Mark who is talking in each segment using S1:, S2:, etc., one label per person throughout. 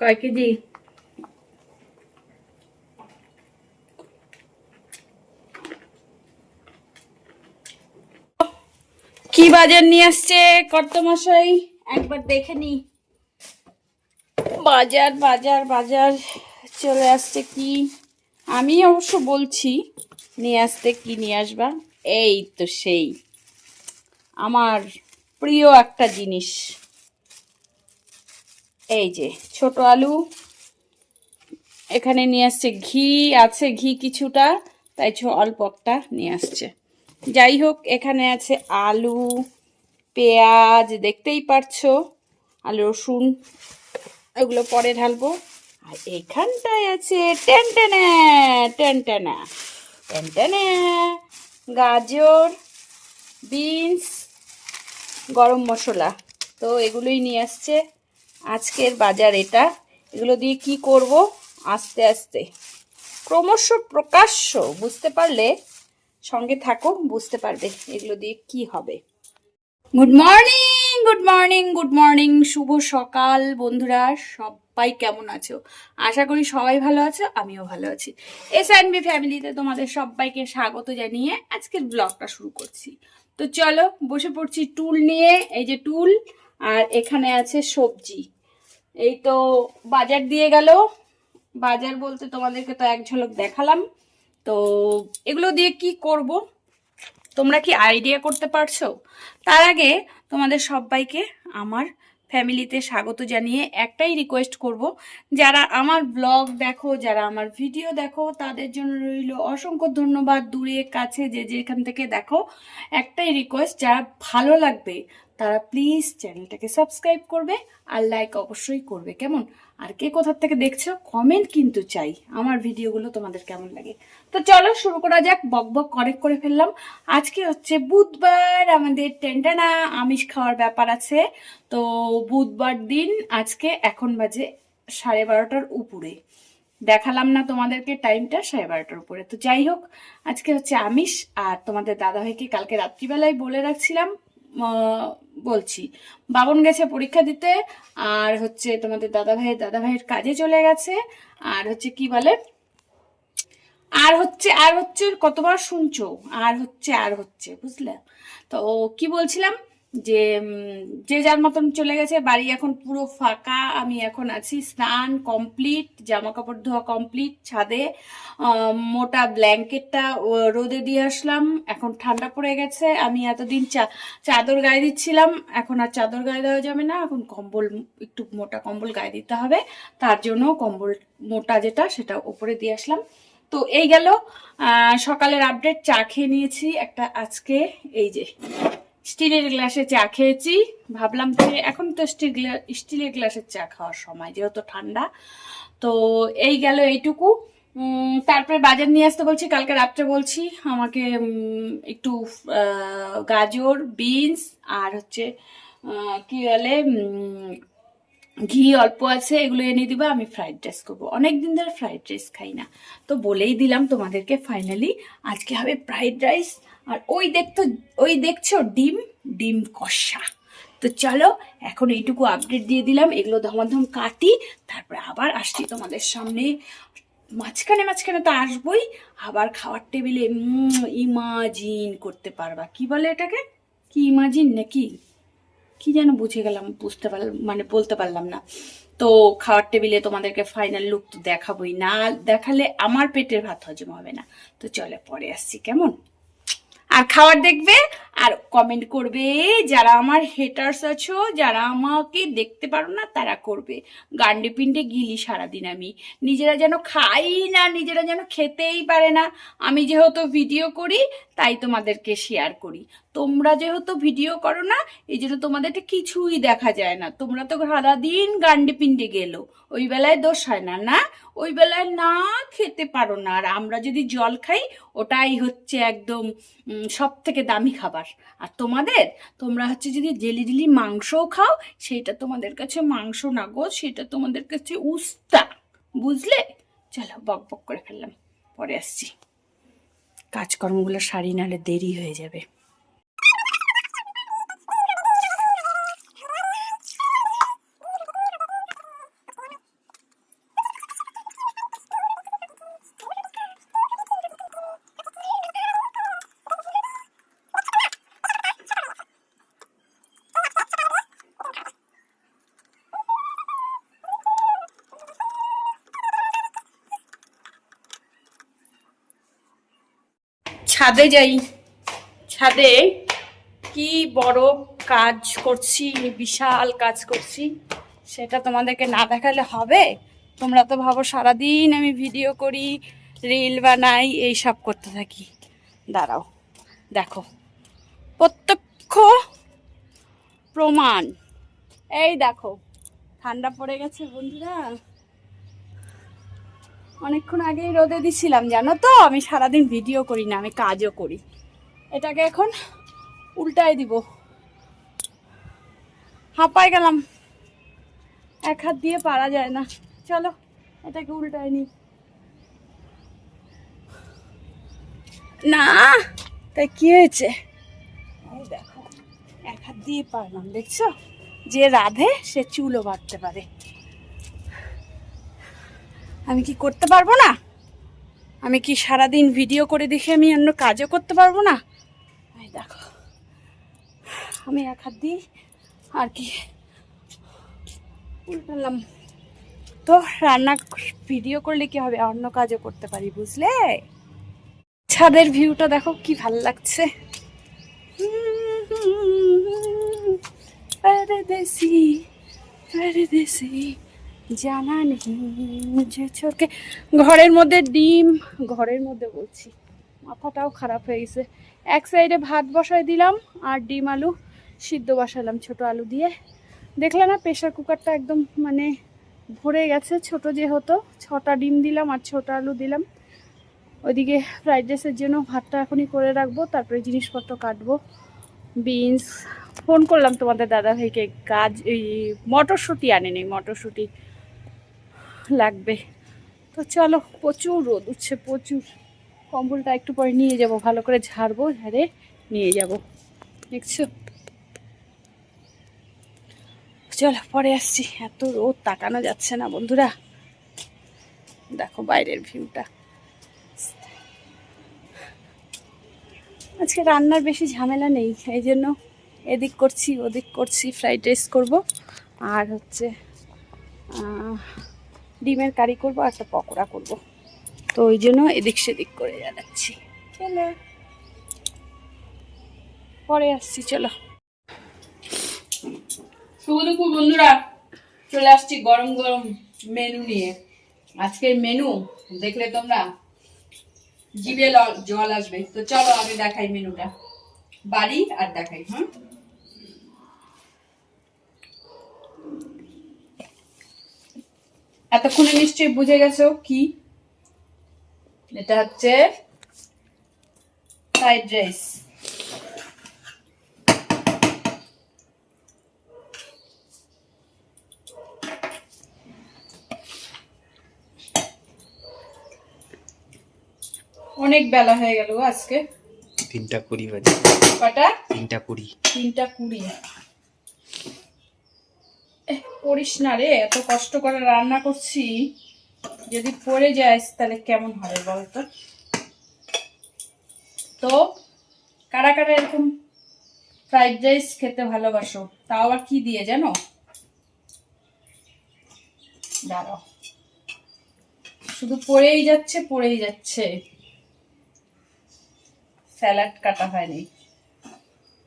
S1: কয় কেজি? কি বাজার নিয়ে আসছে কর্তমশাই? একবার দেখে নি। বাজার বাজার বাজার, চলে আসছে কি? আমি অবশ্য বলছি, নিয়ে আসতে কি নিয়ে আসবা? এই তো সেই। আমার প্রিয় একটা জিনিস। এই যে, ছোট আলু। এখানে নিয়ে আসছে ঘি, আছে ঘি কিছুটা, তাই অল্প একটা নিয়ে আসছে। যাই হোক, এখানে আছে আলু, পেঁয়াজ, দেখতেই পারছ আর রসুন, এগুলো পরে ঢালবো। আর এখানটায় আছে টেনটেনে, টেনটেনা, টেনটেনে, গাজর, বিনস, গরম মশলা। তো এগুলোই নিয়ে আসছে। আজকের বাজার এটা। এগুলো দিয়ে কি করব? আস্তে আস্তে। ক্রমশ প্রকাশ্য, বুঝতে পারলে? সঙ্গে থাকো, বুঝতে পারবে এগুলো দিয়ে কি হবে। Good morning good morning good morning শুভ সকাল বন্ধুরা, সবাই কেমন আছো? আশা করি সবাই ভালো আছো, আমিও ভালো আছি। এস অ্যান্ড বি ফ্যামিলিতে তোমাদের সবাইকে স্বাগত জানিয়ে আজকের ব্লগটা শুরু করছি। তো চলো, বসে পড়ছি টুল নিয়ে। এই যে টুল আর এখানে আছে সবজি। এই তো বাজার দিয়ে গেল। বাজার বলতে তোমাদেরকে তো এক ঝলক দেখালাম। তো এগুলো দিয়ে কি করব? তোমরা কি আইডিয়া করতে পারছ? তার আগে তোমাদের সবাইকে আমার ফ্যামিলিতে স্বাগত জানিয়ে একটাই রিকোয়েস্ট করব। যারা আমার ব্লগ দেখো, যারা আমার ভিডিও দেখো, তাদের জন্য রইল অসংখ্য ধন্যবাদ। দূরে, কাছে, যে যেখান থেকে দেখো, একটাই রিকোয়েস্ট যারা ভালো লাগবে, তারা প্লিজ চ্যানেলটাকে সাবস্ক্রাইব করবে আর লাইক অবশ্যই করবে। কেমন? আর কে কোথার থেকে দেখছ কমেন্ট কিন্তু চাই। আমার ভিডিওগুলো তোমাদের কেমন লাগে। তো চলো শুরু করা যাক, বক বক করেক করে ফেললাম। আজকে হচ্ছে বুধবার, আমাদের টেন্টানা আমিষ খাওয়ার ব্যাপার আছে। তো বুধবার দিন, আজকে এখন বাজে সাড়ে বারোটার উপরে। দেখালাম না তোমাদেরকে টাইমটা, সাড়ে বারোটার উপরে। তো যাই হোক, আজকে হচ্ছে আমিষ, আর তোমাদের দাদা ভাইকে কালকে রাত্রিবেলায় বলে রাখছিলাম। বলছি। বাবন গেছে পরীক্ষা দিতে, আর হচ্ছে তোমাদের দাদা ভাইয়ের দাদা ভাইয়ের কাজে চলে গেছে, আর হচ্ছে কি বলে? আর হচ্ছে আর হচ্ছে কতবার শুনছো? আর হচ্ছে আর হচ্ছে, বুঝলে? তো কি বলছিলাম? যে যে যার মতন চলে গেছে, বাড়ি এখন পুরো ফাঁকা, আমি এখন আছি স্নান কমপ্লিট জামা কাপড় ধোয়া কমপ্লিট, ছাদে মোটা ব্ল্যাঙ্কেটটা রোদে দিয়ে আসলাম, এখন ঠান্ডা পড়ে গেছে, আমি এতদিন চা, চাদর গায়ে দিচ্ছিলাম, এখন আর চাদর গায়ে দেওয়া যাবে না, এখন কম্বল, একটু মোটা কম্বল গায়ে দিতে হবে, তার জন্য কম্বল মোটা যেটা, সেটা ওপরে দিয়ে আসলাম। তো এই গেল সকালের আপডেট চা খেয়ে নিয়েছি, একটা আজকে, এই যে। স্টিলের গ্লাসে চা খেয়েছি। ভাবলাম যে এখন তো স্টিল স্টিলের গ্লাসের চা খাওয়ার সময়, যেহেতু ঠান্ডা। তো এই গেল এইটুকু। তারপরে বাজার নিয়ে আসতে বলছি, কালকে রাত্রে বলছি, আমাকে একটু গাজর, বিনস আর হচ্ছে কি বলে ঘি অল্প আছে, এগুলো এনে দিবা, আমি ফ্রাইড রাইস করব। অনেক দিন ধরে ফ্রাইড রাইস খাই না। তো বলেই দিলাম তোমাদেরকে, ফাইনালি আজকে হবে ফ্রাইড রাইস। আর ওই দেখতো, ওই দেখছ ডিম? ডিম কষা। তো চলো, এখন এইটুকু আপডেট দিয়ে দিলাম, এগুলো ধমাধম কাটি, তারপরে আবার আসছি তোমাদের সামনে। মাঝখানে মাঝখানে তো আসবোই, আবার খাওয়ার টেবিলে ইমাজিন করতে পারবা। কি বলে এটাকে? কি ইমাজিন নাকি? কি যেন বুঝে গেলাম, বুঝতে পারলাম মানে বলতে পারলাম না। তো খাওয়ার টেবিলে তোমাদেরকে ফাইনাল লুক তো দেখাবোই। না দেখালে আমার পেটের ভাত হজম হবে না। তো চলে পরে আসছি, কেমন? আর খাবার দেখবে আর কমেন্ট করবে যারা আমার হেটার্স আছো, যারা আমাকে দেখতে পারো না, তারা করবে। গান্ডে পিন্ডে গিলি সারাদিন আমি। নিজেরা যেন খাই না, নিজেরা যেন খেতেই পারে না। আমি যেহেতু ভিডিও করি, তাই তোমাদেরকে শেয়ার করি। তোমরা যেহেতু ভিডিও করো না, এই জন্য তোমাদেরটা কিছুই দেখা যায় না। তোমরা তো সারাদিন গান্ডে পিন্ডে গেলো। ওই বেলায় দোষ হয় না না? ওই বেলায় না খেতে পারো না। আর আমরা যদি জল খাই, ওটাই হচ্ছে একদম সব থেকে দামি খাবার। আর তোমাদের? তোমরা হচ্ছে যদি জেলি জেলি মাংসও খাও, সেটা তোমাদের কাছে মাংস না গো, সেটা তোমাদের কাছে উস্তা। বুঝলে? চলো, বক বক করে ফেললাম। পরে আসছি। কাজকর্মগুলো সারি, নাহলে দেরি হয়ে যাবে। ছাদে যাই। ছাদে কি বড় কাজ করছি, বিশাল কাজ করছি, সেটা তোমাদেরকে না দেখালে হবে? তোমরা তো ভাবো সারাদিন আমি ভিডিও করি, রিল বানাই এই সব করতে থাকি। দাঁড়াও, দেখো। প্রত্যক্ষ প্রমাণ। এই দেখো, ঠান্ডা পড়ে গেছে বন্ধুরা। অনেকক্ষণ আগেই রোদে দিছিলাম, জানো তো? আমি সারাদিন ভিডিও করি না, আমি কাজও করি। এটাকে এখন উল্টায় দিব। হাঁপায় গেলাম। এক হাত দিয়ে পারা যায় না। চলো, এটাকে উল্টায় নি না, তাই কি হয়েছে? দেখো, এক হাত দিয়ে পারলাম, দেখছ? যে রাধে, সে চুলও বাড়তে পারে। আমি কি করতে পারব না? আমি কি সারাদিন ভিডিও করে দেখে আমি অন্য কাজও করতে পারব না? দেখো, আমি এক হাত দিই, আর কি উল্টালাম তো রান্না ভিডিও করলে কি হবে? অন্য কাজও করতে পারি, বুঝলে? ছাদের ভিউটা দেখো কি ভালো লাগছে। দেশি দেশি। জানা নেই। মুঝে চোখে ঘরের মধ্যে ডিম, ঘরের মধ্যে বলছি, মাথাটাও খারাপ হয়ে গেছে। এক সাইডে ভাত বসাই দিলাম আর ডিম আলু সিদ্ধ বসালাম ছোট আলু দিয়ে। দেখলে না প্রেশার কুকারটা একদম মানে ভরে গেছে, ছোট যে হতো ছটা ডিম দিলাম আর ছোট আলু দিলাম। ওইদিকে ফ্রাইড রাইসের জন্য ভাতটা এখনই করে রাখব, তারপরে জিনিসপত্র কাটবো। বিনস ফোন করলাম তোমাদের দাদা ভাইকে গাছ এই মটরশুঁটি আনে নেই মটরশুঁটি। লাগবে। তো চলো, প্রচুর রোদ উঠছে, প্রচুর। কম্বলটা একটু পরে নিয়ে যাব, ভালো করে ঝাড়বো, ঝাড়ে নিয়ে যাব। দেখছ? চলো, পরে আসছি। এত রোদ, তাকানো যাচ্ছে না বন্ধুরা। দেখো বাইরের ভিউটা। আজকে রান্নার বেশি ঝামেলা নেই, এই জন্য এদিক করছি, ওদিক করছি, ফ্রাইড রাইস করব। আর হচ্ছে ডিমের কারি করব একটা পকোড়া করব। তো ওই জন্য এদিক সেদিক করে যাচ্ছি। চলো। পরে আসছি, চলো। বন্ধুরা, চলে আসছি গরম গরম মেনু নিয়ে। আজকের মেনু দেখলে তোমরা জিভে জল আসবে। তো চলো আমি দেখাই মেনুটা বাড়ি আর দেখাই হ্যাঁ? এতক্ষণে নিশ্চয়ই বুঝে গেছো কি? এটা হচ্ছে ফ্রাইড রাইস। অনেক বেলা হয়ে গেল আজকে।
S2: তিনটা কুড়ি বাজে।
S1: কটা?
S2: তিনটা কুড়ি।
S1: তিনটা কুড়ি। করিস না রে এত কষ্ট করে রান্না করছি। যদি পড়ে যাস তাহলে কেমন হবে বলতো তো? কারা কারা এরকম ফ্রাইড রাইস খেতে ভালোবাসো? তাও আবার কি দিয়ে জানো? দাঁড়াও শুধু পড়েই যাচ্ছে পড়েই যাচ্ছে। স্যালাড কাটা হয়নি।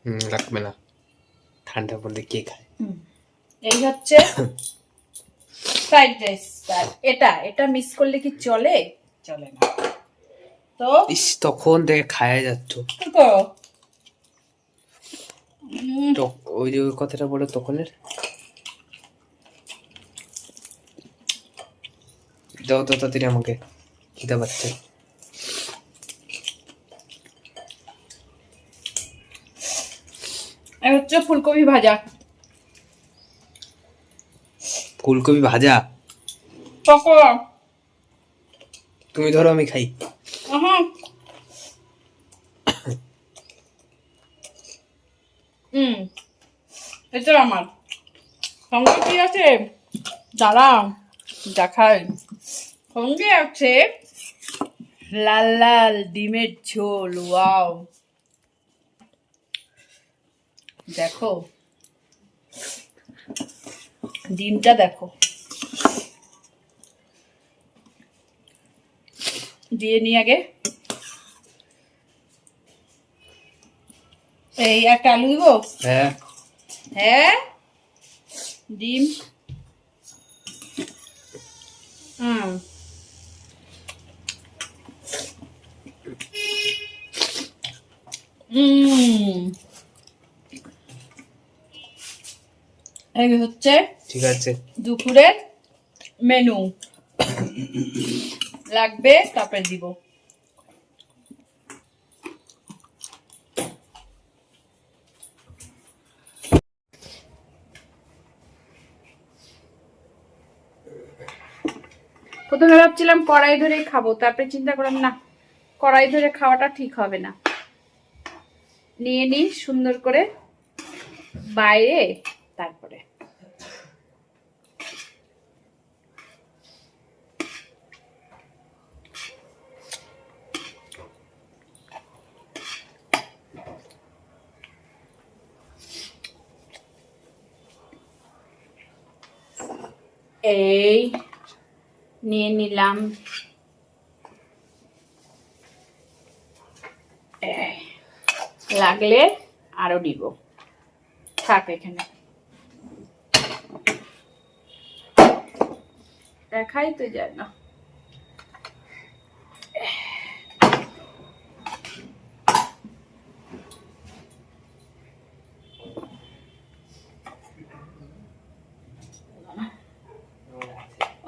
S2: হুম রাখবে না। ঠান্ডা পড়লে কে খায়?
S1: হুম। এই হচ্ছে ফ্রাইড রাইস আর এটা এটা মিস করলে কি চলে? চলে না। তো?
S2: ইস তখন থেকে খায়া যাচ্ছ। তো? ওই যে ওই কথাটা বলো তখনের? দাও তো তাড়াতাড়ি আমাকে। খিদা পাচ্ছে।
S1: হচ্ছে ফুলকপি ভাজা।
S2: ফুলকপি ভাজা।
S1: পকোড়া
S2: তুমি ধরো আমি খাই।
S1: হুম এটা আমার। সঙ্গে কি আছে? দাঁড়া দেখাই। সঙ্গে আছে লাল লাল ডিমের ঝোল ওয়াও। দেখো। ডিমটা দেখো। দিয়ে নিয়ে আগে এই একটা আলু দিব?
S2: হ্যাঁ।
S1: হ্যাঁ? ডিম? হুম। হুম। এই হচ্ছে
S2: ঠিক আছে।
S1: দুপুরের মেনু লাগবে তারপরে দিব। প্রথমে ভাবছিলাম কড়াই ধরেই খাব তারপরে চিন্তা করলাম না কড়াই ধরে খাওয়াটা ঠিক হবে না। নিয়ে নিই সুন্দর করে বাইরে তারপরে। এই নিয়ে নিলাম। লাগলে আরও দিব। থাক এখানে। দেখাই তো যায় না।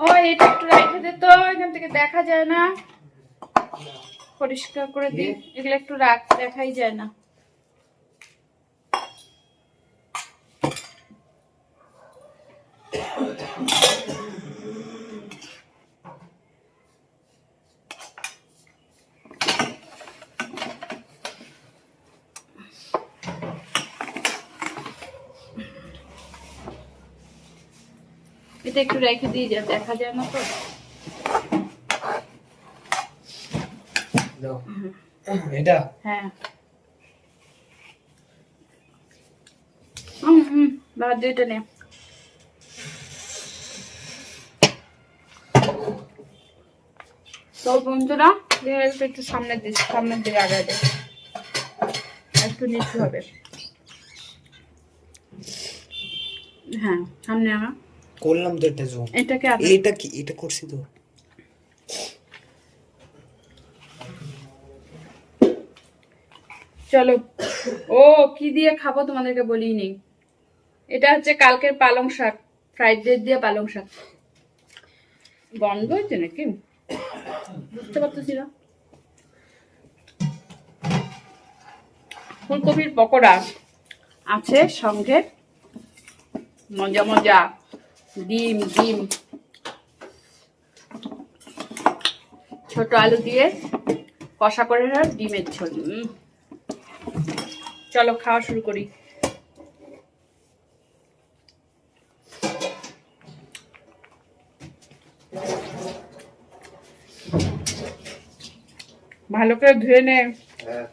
S1: ও এটা একটু রেখে দে তো এখান থেকে দেখা যায় না। পরিষ্কার করে দি এগুলো একটু রাখ দেখাই যায় না। এটা একটু রেখে দিয়ে যা দেখা যায় না তো।
S2: এটা?
S1: হ্যাঁ। হুম হুম বাদ দিয়ে এটা নে। তো বন্ধুরা একটু সামনের দিকে সামনের দিকে আগায় একটু নিচু হবে। হ্যাঁ সামনে আমার
S2: করলাম তো এটা জুম
S1: এটাকে
S2: এটা কি? এটা করছি তো।
S1: চলো। ও কি দিয়ে খাব তোমাদেরকে বলিনি। এটা হচ্ছে কালকের পালং শাক ফ্রাইড রাইস দিয়ে পালং শাক। গন্ধ হচ্ছে নাকি? বুঝতে পারতেছি না। ফুলকপির পকোড়া আছে সঙ্গে। মজা মজা। ডিম ডিম। ছোট আলু দিয়ে কষা করে ডিমের ঝোল। চলো, খাওয়া শুরু করি। ভালো করে ধুয়ে নে।
S2: হ্যাঁ।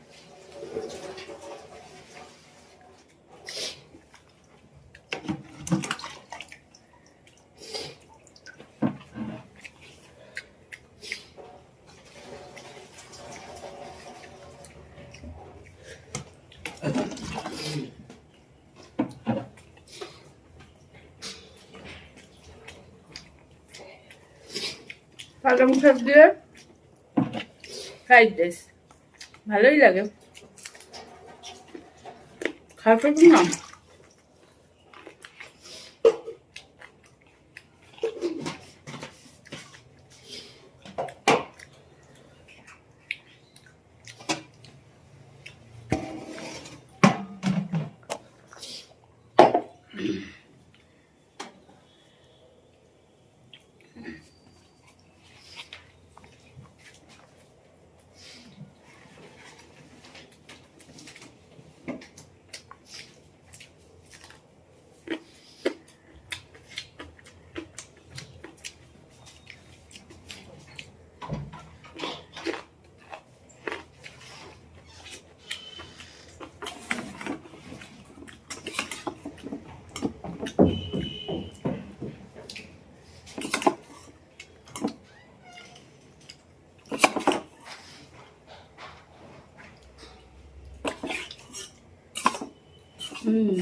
S1: পালং শাক দিয়ে ফ্রাইড রাইস ভালোই লাগে। খাওয়া না হুম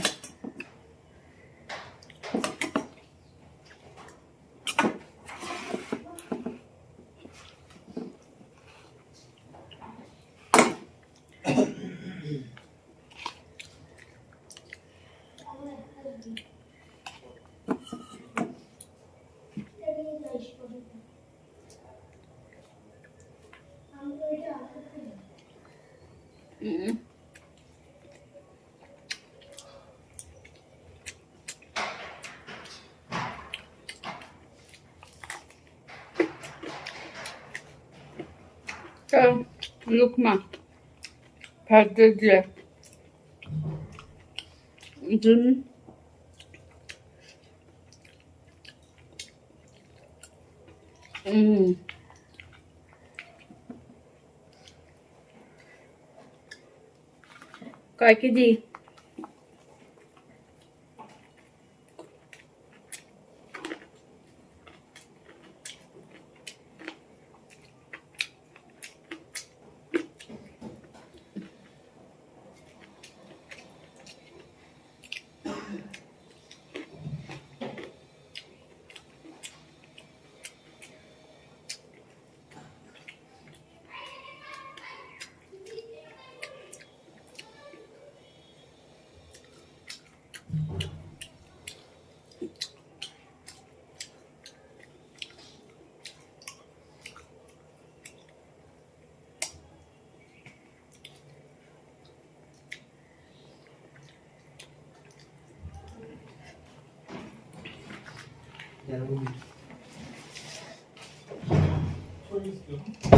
S1: হুম তো লুকমা ভাজতে দিয়ে জুন হুম কয় Era
S2: muito. Foi isso,